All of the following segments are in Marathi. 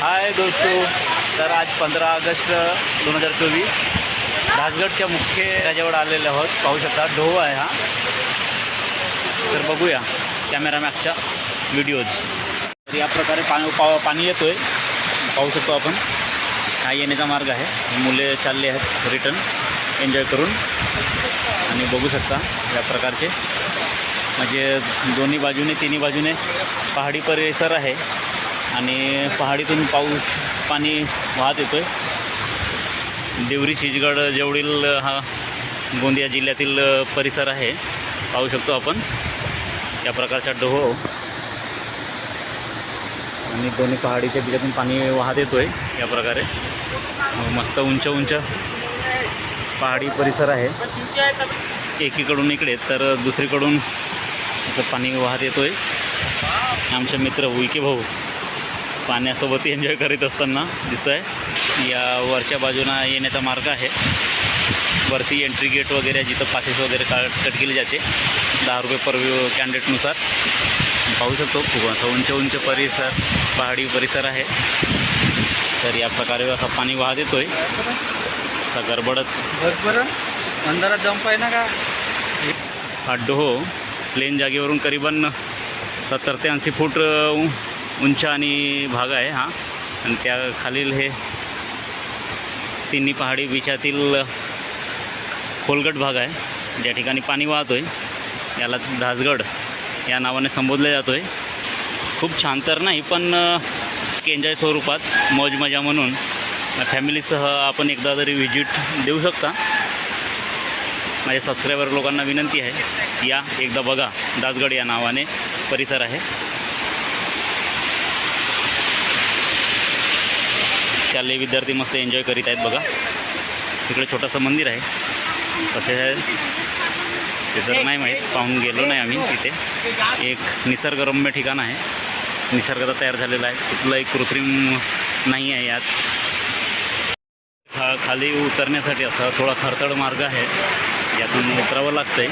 हाय दोस्तों तर आज पंधरा ऑगस्ट दोन हजार चोवीस राजगडच्या मुख्य राजावर आलेले आहोत. पाहू शकता ढोह आहे हा. तर बघूया कॅमेरामॅगच्या व्हिडिओज तर या प्रकारे पाणी पा पाणी येतो आहे पाहू शकतो आपण. हा येण्याचा मार्ग आहे. मुले चालले आहेत रिटर्न एन्जॉय करून. आणि बघू शकता या प्रकारचे. म्हणजे दोन्ही बाजूने तिन्ही बाजूने पहाडी परिसर आहे. आणि पहाडीतून पाऊस पाणी वाहत येतो आहे देवरी चिजगड जेवढील हा गोंदिया जिल्ह्यातील परिसर आहे. पाहू शकतो आपण. या प्रकारचा डोहो. आणि दोन्ही पहाडीच्या बिजातून पाणी वाहत येतो आहे या प्रकारे. मस्त उंच उंच पहाडी परिसर आहे. एकीकडून इकडे तर दुसरीकडून असं पाणी वाहत येतो आहे आमचे मित्र उईके भाऊ. पाण्यासोबत एन्जॉय करीत असताना दिसतं आहे या वरच्या बाजूला येण्याचा मार्ग आहे. वरती एंट्री गेट वगैरे जिथं पासेस वगैरे का कट केले जाते. दहा रुपये पर कॅन्डिडेटनुसार पाहू शकतो. खूप असं उंच उंच परिसर पहाडी परिसर आहे. तर या प्रकारे असं पाणी वाहत येतो आहे असा गडबडत. अंधारात जंप आहे ना का? हा डोहो. प्लेन जागेवरून करीबन सत्तर ते ऐंशी फूट उंच आणि भाग आहे हा. आणि त्या खालील हे तिन्ही पहाडी बीचातील खोलगट भाग आहे. ज्या ठिकाणी पाणी वाहतो आहे यालाच धासगड या नावाने संबोधले जातो आहे खूप छान तर नाही पण एन्जॉय स्वरूपात मौज मजा म्हणून फॅमिलीसह आपण एकदा तरी व्हिजिट देऊ शकता. माझ्या सबस्क्रायबर लोकांना विनंती आहे या एकदा बघा दासगड या नावाने परिसर आहे. शालेय विद्यार्थी मस्त एन्जॉय करीत आहेत बघा. तिकडे छोटंसं मंदिर आहे. तसे ते तर नाही माहीत पाहून गेलो नाही आम्ही तिथे. एक निसर्गरम्य ठिकाण आहे. निसर्गाचा तयार झालेला आहे. कुठलाही कृत्रिम नाही आहे यात. खा खाली उतरण्यासाठी असा थोडा खरतड मार्ग आहे. यातून उतरावं लागतं आहे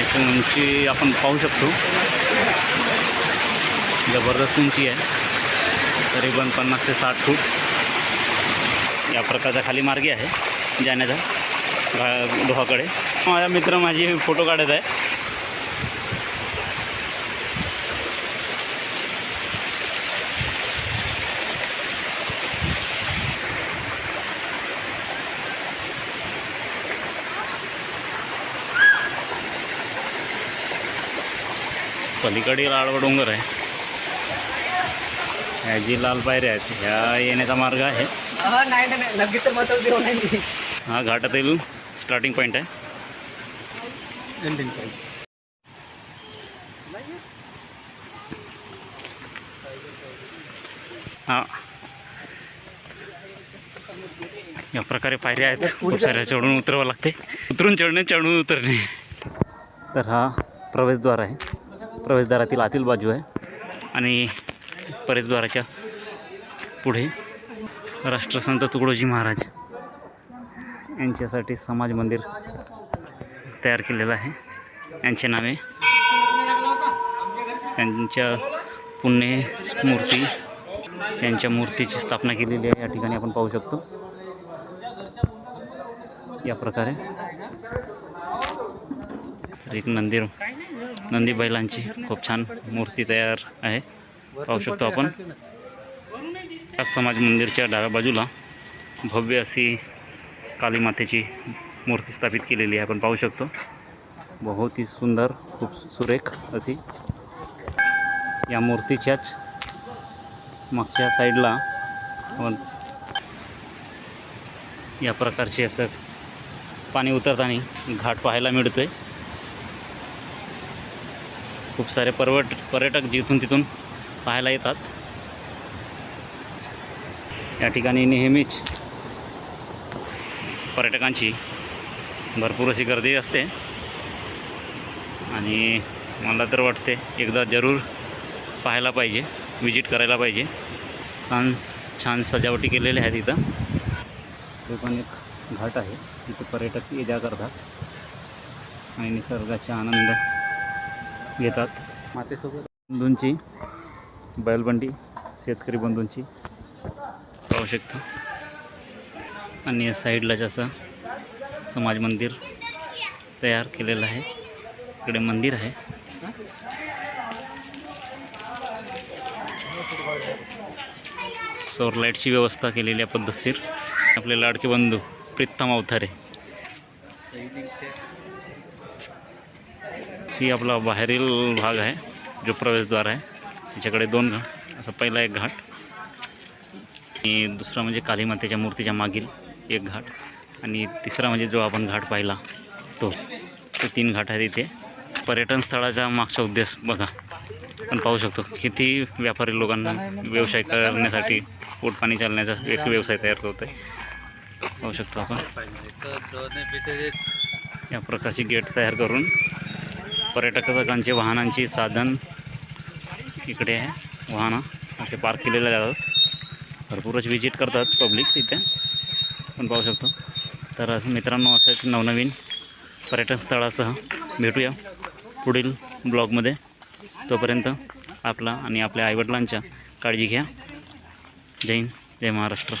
याची उंची आपण पाहू शकतो. जबरदस्त उंची आहे. तरीबन पन्नास ते साठ फूट या प्रकारचा खाली मार्गी आहे जाण्याचा डोहाकडे माझा मित्र माझी फोटो काढत आहे. पलीकडे लाडवा डोंगर आहे. ह्या जी लाल पायऱ्या आहेत ह्या येण्याचा मार्ग आहे. हा हा घाटातील स्टार्टिंग पॉईंट आहे. हा. या प्रकारे पायऱ्या आहेत. खूप साऱ्या चढून उतरावं लागते. उतरून चढणे चढून उतरणे. तर हा प्रवेशद्वार आहे. प्रवेशद्वारातील आतील बाजू आहे. आणि प्रवेशद्वाराच्या पुढे राष्ट्रसंत तुकडोजी महाराज यांच्यासाठी समाज मंदिर तयार केलेलं आहे. यांचे नावे त्यांच्या पुणे मूर्ती त्यांच्या मूर्तीची स्थापना केलेली आहे. या ठिकाणी आपण पाहू शकतो. या प्रकारे तर एक नंदी नंदी बैलांची खूप छान मूर्ती तयार आहे. पाहू शकतो आपण. समाज मंदिरच्या डाव्या बाजूला भव्य अशी काली मातेची मूर्ती स्थापित केलेली आहे. आपण पाहू शकतो. बहुत ही सुंदर खूप सुरेख अशी या मूर्तीच्याच मागच्या साईडला आपण या प्रकारचे असं पाणी उतरताना घाट पाहायला मिळतोय. खूप सारे पर्वट पर्यटक जिथून तिथून पाहायला येतात. या ठिकाणी नेहमीच पर्यटकांची भरपूर अशी गर्दी असते. आणि मला तर वाटते एकदा जरूर पाहायला पाहिजे विजिट करायला पाहिजे. छान छान सजावटी केलेल्या आहेत इथं. ते पण एक घाट आहे. तिथे पर्यटक ये जा करतात. आणि निसर्गाचा आनंद घेतात. मातेसोबत. हिंदूंची बैलबंडी शेतकरी बंधूंची. पाहू शकता. आणि या साईडलाच असं समाज मंदिर तयार केलेलं आहे. इकडे मंदिर आहे. सौर लाईटची व्यवस्था केलेली आहे पद्धतशीर. आपले लाडके बंधू प्रीतम अवथारे ही आपला बाहेरील भाग आहे जो प्रवेशद्वार आहे. त्याच्याकडे दोन घाट असा पहिला एक घाट. आणि दुसरा म्हणजे काली मातेच्या मूर्तीच्या मागील एक घाट. आणि तिसरा म्हणजे जो आपण घाट पाहिला तो ते तीन घाट आहेत इथे. पर्यटन स्थळाचा मागचा उद्देश बघा. आपण पाहू शकतो किती व्यापारी लोकांना व्यवसाय करण्यासाठी पोटपाणी चालण्याचा एक व्यवसाय तयार करतो आहे पाहू शकतो आपण. या प्रकारची गेट तयार करून पर्यटकांचे वाहनांची साधन इकडे आहे. वाहनं असे पार्क केलेले जातात भरपूरच विजिट करतात पब्लिक तिथे. आपण पाहू शकतो. तर असं मित्रांनो अशाच नवनवीन पर्यटन स्थळासह भेटूया पुढील ब्लॉगमध्ये तोपर्यंत आपला आणि आपल्या आईवडिलांच्या काळजी घ्या. जय हिंद जय महाराष्ट्र.